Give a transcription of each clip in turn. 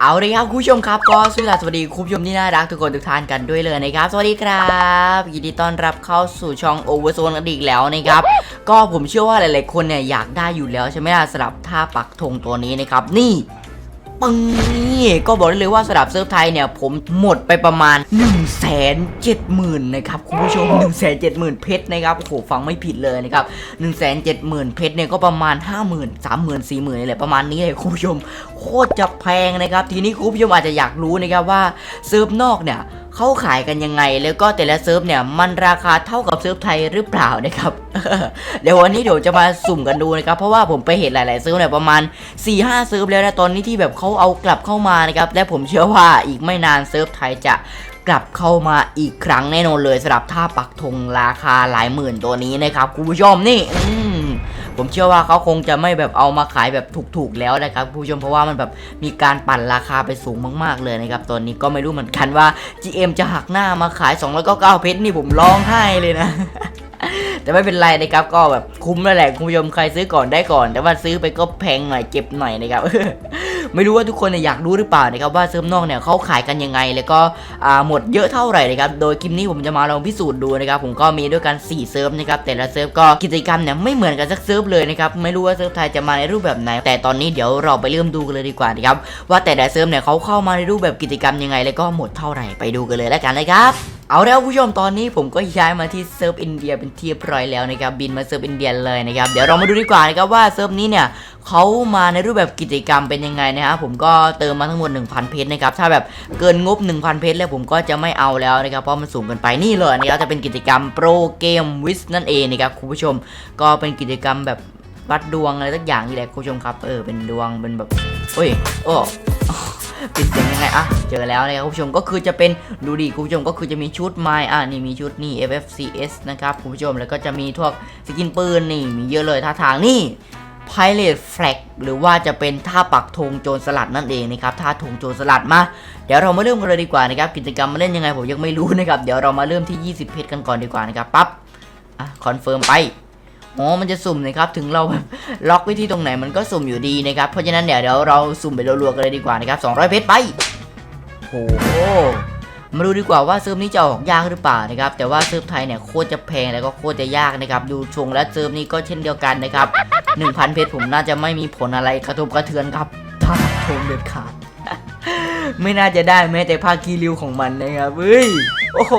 เอาเลยครับคุณผู้ชมครับก็สวัสดีคุณผู้ชมที่น่ารักทุกคนทุกท่านกันด้วยเลยนะครับ สวัสดีครับยินดีต้อนรับเข้าสู่ช่อง Overzone กันอีกแล้วนะครับ ก็ผมเชื่อว่าหลายๆคนเนี่ยอยากได้อยู่แล้วใช่ไหมล่ะสำหรับท่าปักธงตัวนี้นะครับนี่ปึ้งนี่ก็บอกได้เลยว่าสำหรับเซิร์ฟไทยเนี่ยผมหมดไปประมาณ 1 7 0 0 0 0นะครับคุณผู้ชม 1 7 0 0 0 0เพชรนะครับโอ้โหฟังไม่ผิดเลยนะครับ1 7 0 0 0 0เพชรเนี่ยก็ประมาณ 50,000 30,000 40,000นี่แหละประมาณนี้เลยคุณผู้ชม คตรจะแพงนะครับ ทีนี้คุณผู้ชมอาจจะอยากรู้นะครับว่าเซิร์ฟนอกเนี่ยเขาขายกันยังไง แล้วก็แต่ละเซิร์ฟเนี่ยมันราคาเท่ากับเซิร์ฟไทยหรือเปล่านะครับ เดี๋ยววันนี้เดี๋ยวจะมาสุ่มกันดูนะครับ เพราะว่าผมไปเห็นหลาย ๆ เซิร์ฟเนี่ยประมาณ 4-5เซิร์ฟแล้วนะตอนนี้ที่แบบเขาเอากลับเข้ามานะครับและผมเชื่อว่าอีกไม่นานเซิร์ฟไทยจะกลับเข้ามาอีกครั้งแน่นอนเลยสำหรับท่าปักธงราคาหลายหมื่นตัวนี้นะครับคุณผู้ชมนี่อืม ผมเชื่อว่าเขาคงจะไม่แบบเอามาขายแบบถูกๆแล้วนะครับผู้ชมเพราะว่ามันแบบมีการปั่นราคาไปสูงมากๆเลยนะครับตอนนี้ก็ไม่รู้เหมือนกันว่า GM จะหักหน้ามาขาย2 9 9เพชรนี่ผมร้องไห้เลยนะแต่ไม่เป็นไรนะครับก็แบบคุ้มแล้วแหละคุณผู้ชมใครซื้อก่อนได้ก่อน แต่ว่าซื้อไปก็แพงหน่อยเจ็บหน่อยนะครับ ไม่รู้ว่าทุกคนเนี่ยอยากรู้หรือเปล่านะครับว่าเซิร์ฟนอกเนี่ยเขาขายกันยังไง แล้วก็หมดเยอะเท่าไหร่นะครับโดยคลิปนี้ผมจะมาลองพิสูจน์ดูนะครับผมก็มีด้วยกัน 4 เซิร์ฟนะครับแต่ละเซิร์ฟก็กิจกรรมเนี่ยไม่เหมือนกันสักเซิร์ฟเลยนะครับไม่รู้ว่าเซิร์ฟไทยจะมาในรูปแบบไหน แต่ตอนนี้เดี๋ยวเราไปเริ่มดูกันเลยดีกว่านะครับว่าแต่ละเซิร์ฟเนี่ยเขาเข้ามาในรูปแบบกิจกรรมยังไง แล้วก็หมดเท่าไหร่ไปดูกันเลยแล้วกันนะครับเอาแล้วคุณผู้ชมตอนนี้ผมก็ย้ายมาที่เซิร์ฟอินเดียเป็นที่เรียบร้อยแล้วนะครับบินมาเซิร์ฟอินเดียเลยนะครับเดี๋ยวเรามาดูดีกว่านะครับว่าเซิร์ฟนี้เนี่ย เขามาในรูปแบบกิจกรรมเป็นยังไงนะครับผมก็เติมมาทั้งหมด 1,000 เพชรนะครับถ้าแบบเกินงบ 1,000 เพชรแล้วผมก็จะไม่เอาแล้วนะครับเพราะมันสูงเกินไปนี่เลยนะครับจะเป็นกิจกรรมโปรเกมวิสนั่นเองนะครับคุณผู้ชมก็เป็นกิจกรรมแบบวัดดวงอะไรสักอย่างนี่แหละคุณผู้ชมครับเออเป็นดวงเป็นแบบโอ้ยโอ้ปิดเสียงยังไงอะเจอแล้วนะครับคุณผู้ชมก็คือจะเป็นดูดิคุณผู้ชมก็คือจะมีชุดไม้อะนี่มีชุดนี่ FFCS นะครับคุณผู้ชมแล้วก็จะมีพวกสกินปืนนี่มีเยอะเลยท่าทางนี่ Pilot Flag หรือว่าจะเป็นท่าปักธงโจรสลัดนั่นเองนะครับท่าธงโจรสลัดมา เดี๋ยวเรามาเริ่มกันเลยดีกว่านะครับกิจกรรมมาเล่นยังไงผมยังไม่รู้นะครับเดี๋ยวเรามาเริ่มที่ 20 เพชรกันก่อนดีกว่านะครับปั๊บอะคอนเฟิร์มไปอ๋อมันจะสุ่มนะครับถึงเราแบบล็อกไว้ที่ตรงไหนมันก็สุ่มอยู่ดีนะครับเพราะฉะนั้นเดี๋ยวเดี๋ยวเราสุ่มไปรัวๆกันเลยดีกว่านะครับ200 เพชรไปโหมาดูดีกว่าว่าเซิร์ฟนี้จะออกยากหรือเปล่านะครับแต่ว่าเซิร์ฟไทยเนี่ยโคตรจะแพงแล้วก็โคตรจะยากนะครับดูชงและเซิร์ฟนี้ก็เช่นเดียวกันนะครับ 1,000 เพชรผมน่าจะไม่มีผลอะไรกระทบกระเทือนครับถ้าชงเด็ดขาด ไม่น่าจะได้แม้แต่ภาคีริวของมันนะครับเฮ้ยโอ้โห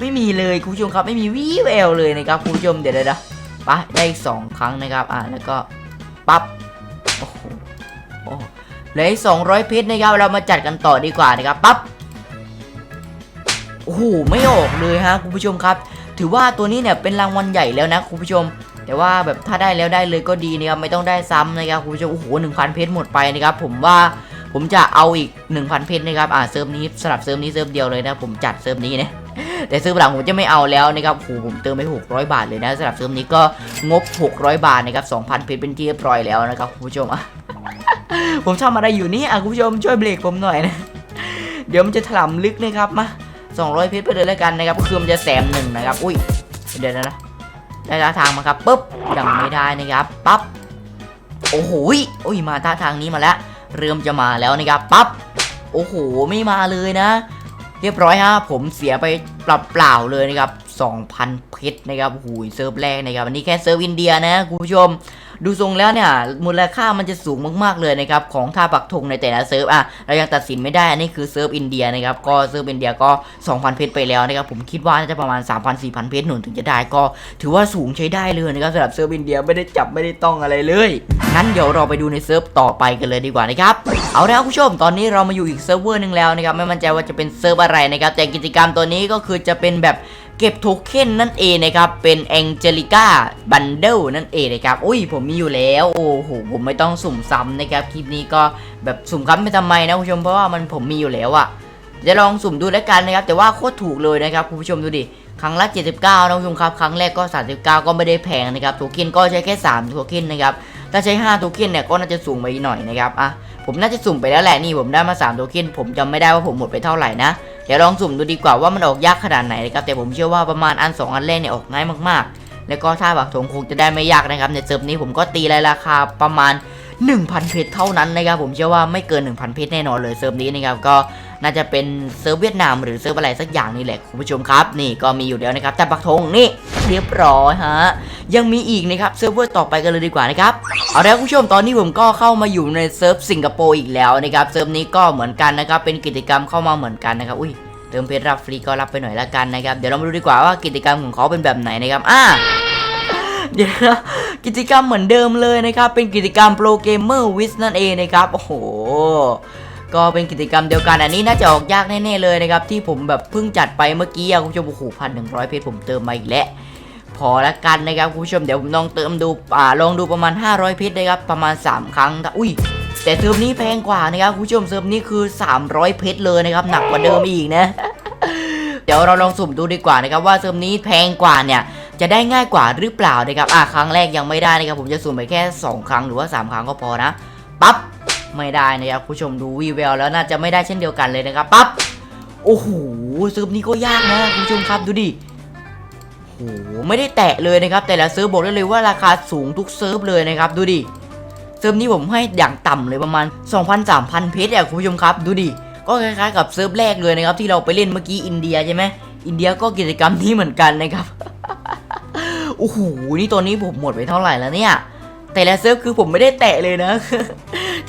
ไม่มีเลยคุณผู้ชมครับไม่มีวี่แววเลยนะครับคุณผู้ชมเดี๋ยวเดี๋ยวเดี๋ยวไปได้อีกสองครั้งนะครับ อ่าแล้วก็ปั๊บโอ้โหโอ้เหลืออีกสองร้อยเพชรนะครับเรามาจัดกันต่อดีกว่านะครับปั๊บโอ้โหไม่ออกเลยฮะคุณผู้ชมครับ ถือว่าตัวนี้เนี่ยเป็นรางวัลใหญ่แล้วนะคุณผู้ชม แต่ว่าแบบถ้าได้แล้วได้เลยก็ดีนะครับไม่ต้องได้ซ้ำนะครับคุณผู้ชมโอ้โหหนึ่งพันเพชรหมดไปนะครับผมว่าผมจะเอาอีก 1,000 เพชรนะครับ อ่าเซิร์ฟนี้สลับเซิร์ฟนี้เซิร์ฟเดียวเลยนะ ผมจัดเซิร์ฟนี้นะ แต่เซิร์ฟหลังผมจะไม่เอาแล้วนะครับโอ้โหผมเติมไป600 บาทเลยนะสำหรับเซิร์ฟนี้ก็งบ 600 บาทนะครับ 2,000 เพชรเป็นที่เรียบร้อยแล้วนะครับคุณผู้ชมอะ ผมทำอะไรอยู่นี่อะคุณผู้ชมช่วยเบรกผมหน่อยนะ เดี๋ยวมันจะถล่มลึกนะครับมา200 เพชรไปเลยแล้วกันนะครับ คือมันจะแสมหนึ่งนะครับ อุ้ย เดี๋ยวนะ ได้ท่าทางมาครับปุ๊บยังไม่ได้นะครับปั๊บโอ้โหโอุ้ยมาท่าทางนี้มาแล้ว เริ่มจะมาแล้วนะครับปั๊บโอ้โหไม่มาเลยนะ เรียบร้อยฮะผมเสียไปเปล่าๆเลยนะครับ2,000เพชรนะครับหูยเซิร์ฟแรกนะครับอันนี้แค่เซิร์ฟอินเดียนะคุณผู้ชม ดูทรงแล้วเนี่ยมูลค่ามันจะสูงมากๆเลยนะครับของท่าปักธงในแต่ละเซิร์ฟอะเรายังตัดสินไม่ได้อันนี้คือเซิร์ฟอินเดียนะครับก็เซิร์ฟอินเดียก็ 2,000 เพชรไปแล้วนะครับผมคิดว่าน่าจะประมาณ 3,000-4,000 เพชรหนุนถึงจะได้ก็ ถือว่าสูงใช้ได้เลยนะครับสำหรับเซิร์ฟอินเดียไม่ได้จับไม่ได้ต้องอะไรเลยงั้นเดี๋ยวเราไปดูในเซิร์ฟต่อไปกันเลยดีกว่านะครับเอาและครับคุณผู้ชมตอนนี้เรามาอยู่อีกเซิร์ฟเวอร์หนึ่งแล้วนะครับไม่มั่นใจว่าจะเป็นเซิร์ฟอะไรนะครับแต่กิจกรรมตัวนี้ก็คือจะเป็นแบบ เก็บโทเค็นนั่นเองนะครับ เป็น Angelica Bundle นั่นเองนะครับ อุ้ยผมมีอยู่แล้ว โอ้โห ผมไม่ต้องสุ่มซ้ำนะครับ คลิปนี้ก็แบบสุ่มซ้ำไปทำไมนะคุณผู้ชม เพราะว่ามันผมมีอยู่แล้วอะจะลองสุ่มดูแล้วกันนะครับ แต่ว่าโคตรถูกเลยนะครับคุณผู้ชมดูดิ ครั้งละ 79นะคุณผู้ชมครับ ครั้งแรกก็ 39 ก็ไม่ได้แพงนะครับ โทเค็นก็ใช้แค่3โทเค็นนะครับถ้าใช้ 5 โทเค็นเนี่ยก็น่าจะสูงไปหน่อยนะครับ อะ ผมน่าจะสุ่มไปแล้วแหละนี่ผมได้มา 3 โทเค็นผมจำไม่ได้ว่าผมหมดไปเท่าไหร่นะ เดี๋ยวลองสุ่มดูดีกว่าว่ามันออกยากขนาดไหนนะครับแต่ผมเชื่อว่าประมาณอัน 2 อันแรกเนี่ยออกง่ายมากๆ แล้วก็ถ้าบักถงคงจะได้ไม่ยากนะครับในเซิร์ฟนี้ผมก็ตีรายราคาประมาณ 1,000 เพชรเท่านั้นนะครับผมเชื่อว่าไม่เกิน 1,000 เพชรแน่นอนเลยเซิร์ฟนี้นะครับก็น่าจะเป็นเซิร์ฟเวียดนามหรือเซิร์ฟอะไรสักอย่างนี่แหละคุณผู้ชมครับ นี่ก็มีอยู่แล้วนะครับแต่บักธงนี่ เรียบร้อยฮะ ยังมีอีกนะครับเซิร์ฟเวอร์ต่อไปกันเลยดีกว่านะครับ เอาละคุณผู้ชมตอนนี้ผมก็เข้ามาอยู่ในเซิร์ฟสิงคโปร์อีกแล้วนะครับ เซิร์ฟนี้ก็เหมือนกันนะครับ เป็นกิจกรรมเข้ามาเหมือนกันนะครับ อุ้ยเติมเพชรรับฟรีก็รับไปหน่อยละกันนะครับ เดี๋ยวเรามาดูดีกว่าว่ากิจกรรมของเขาเป็นแบบไหนนะครับอ่าเดี๋ยวกิจกรรมเหมือนเดิมเลยนะครับ เป็นกิจกรรมโปรเกมเมอร์วิสนั่นเองนะครับ โอ้โห ก็เป็นกิจกรรมเดียวกัน อันนี้น่าจะออกยากแน่ๆเลยนะครับ ที่ผมแบบเพิ่งจัดไปเมื่อกี้คุณผู้ชมโอ้โหพันหนึ่งร้อยเพชรผมเติมมาอีกแล้ว พอละกันนะครับคุณผู้ชมเดี๋ยวผมลองเติมดูอ่าลองดูประมาณ 500พชรนะครับประมาณ 3 ครั้งแต่อุ้ยแต่เทอมนี้แพงกว่านะครับคุณผู้ชมเทอมนี้คือ 300 เพชรเลยนะครับหนักกว่าเดิมอีกนะ เดี๋ยวเราลองสุ่มดูดีกว่านะครับว่าเทอมนี้แพงกว่าเนี่ยจะได้ง่ายกว่าหรือเปล่านะครับอะครั้งแรกยังไม่ได้นะครับผมจะสุ่มไปแค่ 2 ครั้งหรือว่า 3 ครั้งก็พอนะปั๊บไม่ได้นะครับคุณผู้ชมดูวีแววแล้วน่าจะไม่ได้เช่นเดียวกันเลยนะครับปั๊บโอ้โหเซิร์ฟนี้ก็ยากนะคุณผู้ชมครับดูดิ ไม่ได้แตะเลยนะครับแต่ละเซิร์ฟบอกได้เลยว่าราคาสูงทุกเซิร์ฟเลยนะครับดูดิเซิร์ฟนี้ผมให้อย่างต่ำเลยประมาณ 2,000-3,000 เพชรอะคุณผู้ชมครับ ดูดิก็คล้ายๆกับเซิร์ฟแรกเลยนะครับที่เราไปเล่นเมื่อกี้อินเดียใช่ไหมอินเดียก็กิจกรรมนี้เหมือนกันนะครับโอ้โหนี่ตอนนี้ผมหมดไปเท่าไหร่แล้วเนี่ย แต่ละเซิร์ฟคือผมไม่ได้แตะเลยนะ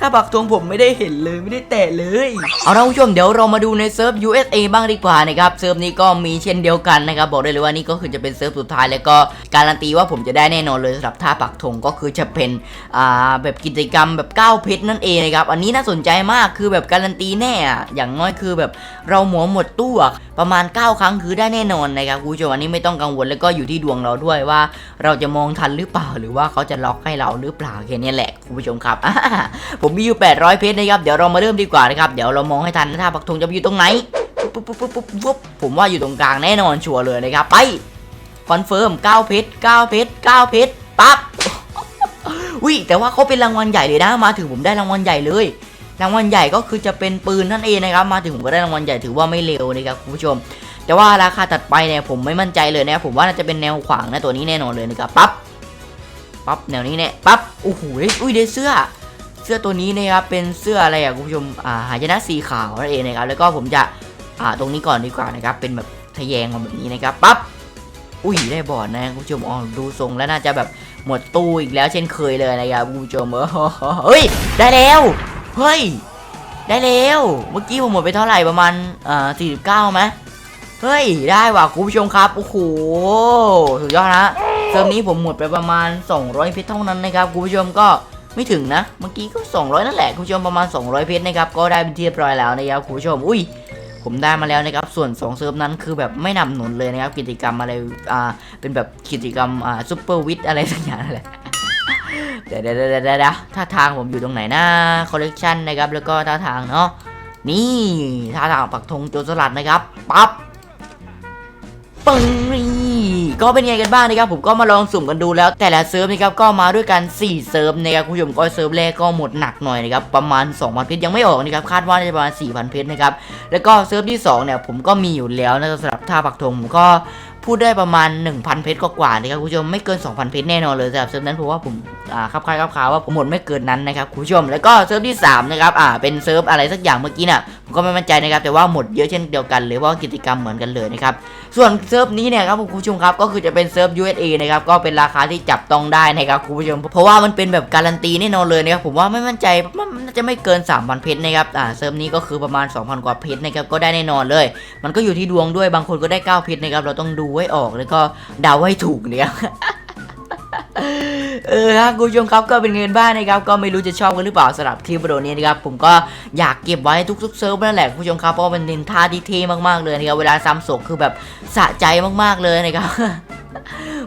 ถ้าปักธงผมไม่ได้เห็นเลยไม่ได้แตะเลย เอาละผู้ชมเดี๋ยวเรามาดูในเซิร์ฟ USA บ้างดีกว่านะครับเซิร์ฟนี้ก็มีเช่นเดียวกันนะครับบอกได้เลยว่านี่ก็คือจะเป็นเซิร์ฟสุดท้ายแล้วก็การันตีว่าผมจะได้แน่นอนเลยสำหรับท่าปักธงก็คือจะเป็นอ่าแบบกิจกรรมแบบ9เพชรนั่นเองนะครับอันนี้น่าสนใจมากคือแบบการันตีแน่อะอย่างน้อยคือแบบเราหมวหมดตู้ประมาณ 9 ครั้งคือได้แน่นอนนะครับคุณผู้ชมอันนี้ไม่ต้องกังวลแล้วก็อยู่ที่ดวงเราด้วยว่า เราจะมองทันหรือเปล่า หรือว่าเขาจะล็อกให้เราหรือเปล่าแค่นี้แหละคุณผู้ชมครับอ่าผมมีอยู่ 800 เพชรนะครับ เดี๋ยวเรามาเริ่มดีกว่านะครับ เดี๋ยวเรามองให้ทันนะถ้าปักธงจะอยู่ตรงไหน ปุ๊บปุ๊บปุ๊บปุ๊บปุ๊บผมว่าอยู่ตรงกลางแน่นอนชัวร์เลยนะครับ ไป คอนเฟิร์ม 9 เพชร 9 เพชร 9 เพชร ปั๊บอุ้ยแต่ว่าเขาเป็นรางวัลใหญ่เลยนะ มาถึงผมได้รางวัลใหญ่เลย รางวัลใหญ่ก็คือจะเป็นปืนนั่นเองนะครับ มาถึงผมก็ได้รางวัลใหญ่ถือว่าไม่เร็วนะครับคุณผู้ชม แต่ว่าราคาถัดไปเนี่ยผมไม่มั่นใจเลยนะผมว่าน่าจะเป็นแนวขวางนะตัวนี้แน่นอนเลยนะครับ ปั๊บ ปั๊บแนวนี้เนี่ย ปั๊บ โอ้โห อุ้ยได้เสื้อ เสื้อตัวนี้นะครับเป็นเสื้ออะไรอะคุณผู้ชมอ่าหายนะสีขาวนั่นเองนะครับแล้วก็ผมจะอ่าตรงนี้ก่อนดีกว่านะครับเป็นแบบทะแยงมาแบบนี้นะครับปั๊บอุ้ยได้บอดนะคุณผู้ชมอ๋อดูทรงแล้วน่าจะแบบหมดตู้อีกแล้วเช่นเคยเลยนะครับคุณผู้ชมเออเฮ้ยได้แล้วเฮ้ยได้แล้วเมื่อกี้ผมหมดไปเท่าไหร่ประมาณอ่าสี่สิบเก้าไหมเฮ้ยได้ว่ะคุณผู้ชมครับโอ้โหสุดยอดนะเทอมนี้ผมหมดไปประมาณ 200เพชรเท่านั้นนะครับคุณผู้ชมก็ ไม่ถึงนะ เมื่อกี้ก็ 200 นั่นแหละคุณผู้ชมประมาณ 200 เพชรนะครับ ก็ได้เป็นที่เรียบร้อยแล้วนะครับคุณผู้ชม อุ้ย ผมได้มาแล้วนะครับ ส่วน 2 เซิร์ฟนั้นคือแบบไม่นำหนุนเลยนะครับ กิจกรรมอะไร อ่า เป็นแบบกิจกรรม อ่าซูเปอร์วิทอะไรสักอย่างนั่นแหละเดี๋ยวเดี๋ยวเดี๋ยวท่าทางผมอยู่ตรงไหนนะคอลเลกชันนะครับ แล้วก็ท่าทางเนาะ นี่ท่าทางปักธงโจรสลัดนะครับ ปั๊บปึ้งนี่ ก็เป็นไงกันบ้างนะครับผมก็มาลองสุ่มกันดูแล้ว แต่ละเซิร์ฟนะครับก็มาด้วยกัน 4 เซิร์ฟนะครับคุณผู้ชมก็เซิร์ฟแรกก็หมดหนักหน่อยนะครับประมาณ 2,000เพชรยังไม่ออกนะครับคาดว่าจะประมาณ 4,000 เพชรนะครับแล้วก็เซิร์ฟที่2เนี่ยผมก็มีอยู่แล้วนะสำหรับท่าปักธงผมก็พูดได้ประมาณ 1,000 เพชรกว่าๆนะครับคุณผู้ชมไม่เกิน 2,000 เพชรแน่นอนเลยสำหรับเซิร์ฟนั้นเพราะว่าผมอ่าคับคล้ายคับคาวว่าผมหมดไม่เกินนั้นนะครับคุณผู้ชมแล้วก็เซิร์ฟที่3นะครับอ่าเป็นเซิร์ฟอะไรสักอย่างเมื่อกี้น่ะผมก็ไม่มั่นใจนะครับแต่ว่าหมดเยอะเช่นเดียวกันเลยเพราะว่ากิจกรรมเหมือนกันเลยนะครับส่วนเซิร์ฟนี้เนี่ยครับคุณผู้ชมครับก็คือจะเป็นเซิร์ฟ USA นะครับก็เป็นราคาที่จับต้องได้นะครับคุณผู้ชม เพราะว่ามันเป็นแบบการันตีแน่นอนเลยนะครับผมว่าไม่มั่นใจมันน่าจะไม่เกิน3,000เพชรนะครับอ่าเซิร์ฟนี้ก็คือประมาณ 2,000 กว่าเพชรนะครับก็ได้แน่นอนเลย มันก็อยู่ที่ดวงด้วยบางคนก็ได้9เพชรนะครับเราต้องดูไว้ออกแล้วก็เดาให้ถูกเนี่ย เออครับคุณผู้ชมครับก็เป็นเงินบ้านนะครับ ก็ไม่รู้จะชอบกันหรือเปล่าสำหรับคลิปวิดีโอนี้นะครับผมก็อยากเก็บไว้ทุกๆเซิร์ฟนั่นแหละคุณผู้ชมครับเพราะว่ามันเป็นท่าที่เท่มากๆเลยนะครับเวลาซ้ำศกคือแบบสะใจมากๆเลยนะครับ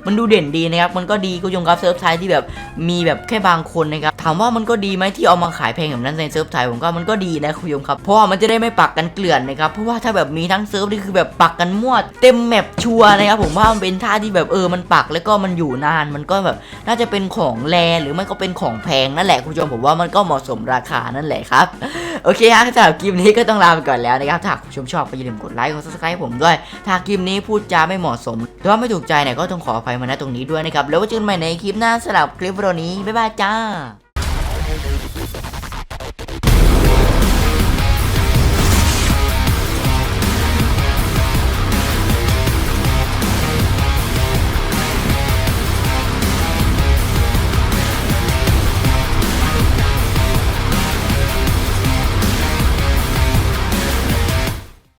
มันดูเด่นดีนะครับ มันก็ดีคุณผู้ชมครับเซิร์ฟไทยที่แบบมีแบบแค่บางคนนะครับ ถามว่ามันก็ดีไหมที่เอามาขายแพงแบบนั้นในเซิร์ฟไทยผมก็มันก็ดีนะคุณผู้ชมครับ เพราะว่ามันจะได้ไม่ปักกันเกลื่อนนะครับ เพราะว่าถ้าแบบมีทั้งเซิร์ฟนี่คือแบบปักกันมั่วเต็มแมปชัวนะครับผมว่ามันเป็นท่าที่แบบเออมันปักแล้วก็มันอยู่นาน มันก็แบบน่าจะเป็นของแรหรือไม่ก็เป็นของแพงนั่นแหละคุณผู้ชมผมว่ามันก็เหมาะสมราคานั่นแหละครับโอเคฮะสำหรับคลิปนี้ก็ต้องลาไปก่อนแล้วนะครับ ถ้าคุณผู้ชมชอบก็อย่าลืมกดไลค์กดซับสไครป์ผมด้วย ถ้าคลิปนี้พูดจาไม่เหมาะสมหรือว่าไม่ถูกใจเนี่ยก็ต้องขออภัยมาณตรงนี้ด้วยนะครับ แล้วไว้เจอกันใหม่ในคลิปหน้าสำหรับคลิปวิดีโอนี้ บ๊ายบายจ้า